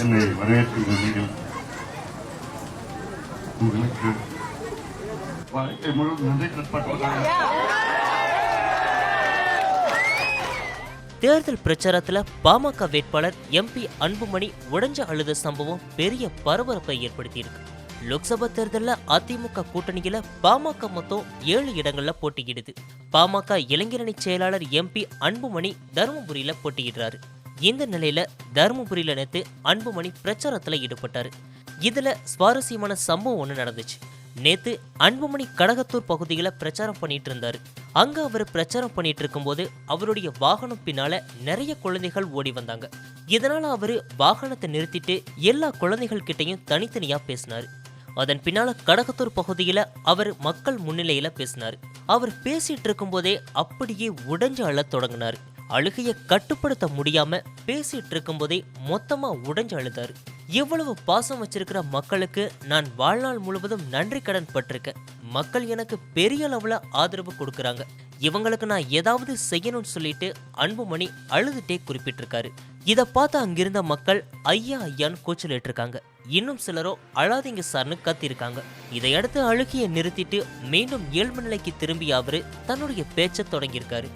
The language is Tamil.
என்னை வரவேற்கின்ற நீங்கள் உங்களுக்கு வாழ்க்கை முழுவதும் நன்றி கடன்பட்டுள்ளேன் தேர்தல் பிரச்சாரத்தில் பாமக வேட்பாளர் எம்பி அன்புமணி உடைஞ்ச அழுத சம்பவம் பெரிய பரபரப்பை ஏற்படுத்தியிருக்கு. லோக்சபா தேர்தலில் அதிமுக கூட்டணியில் பாமக மொத்தம் ஏழு இடங்களில் போட்டியிடுது. பாமக இளைஞரணி செயலாளர் எம்பி அன்புமணி தருமபுரியில் போட்டியிடுறாரு. இந்த நிலையில தருமபுரியில நேற்று அன்புமணி பிரச்சாரத்தில் ஈடுபட்டாரு. இதுல சுவாரஸ்யமான சம்பவம் ஒன்று நடந்துச்சு. நேத்து அன்புமணி கடகத்தூர் பகுதியில் பிரச்சாரம் பண்ணிட்டு இருந்தாரு. அங்க அவர் பிரச்சாரம் பண்ணிட்டு இருக்கும்போது அவருடைய வாகனம் பின்னால நிறைய குழந்தைகள் ஓடி வந்தாங்க. இதனால அவரு வாகனத்தை நிறுத்திட்டு எல்லா குழந்தைகள் கிட்டயும் தனித்தனியா பேசினாரு. அதன் பின்னால கடகத்தூர் பகுதியில் அவர் மக்கள் முன்னிலையில பேசினார். அவர் பேசிட்டு இருக்கும்போதே அப்படியே உடைஞ்சு அழத் தொடங்கினார். அழுகையை கட்டுப்படுத்த முடியாம பேசிட்டு இருக்கும்போதே மொத்தமா உடைஞ்சு அழுதாரு. இவ்வளவு பாசம் வச்சிருக்கிற மக்களுக்கு நான் வாழ்நாள் முழுவதும் நன்றி கடன் பட்டிருக்கேன். மக்கள் எனக்கு பெரிய அளவுல ஆதரவு கொடுக்குறாங்க. இவங்களுக்கு நான் ஏதாவது செய்யணும்னு சொல்லிட்டு அன்புமணி அழுதுட்டே குறிப்பிட்டிருக்காரு. இதை பார்த்து அங்கிருந்த மக்கள் ஐயா ஐயான்னு கூச்சலிட்டு இருக்காங்க இன்னும் சிலரோ அழாதீங்க சார்னு கத்திருக்காங்க. இதையடுத்து அழுகையை நிறுத்திட்டு மீண்டும் இயல்பு நிலைக்கு திரும்பிய அவரு தன்னுடைய பேச்சை தொடங்கியிருக்காரு.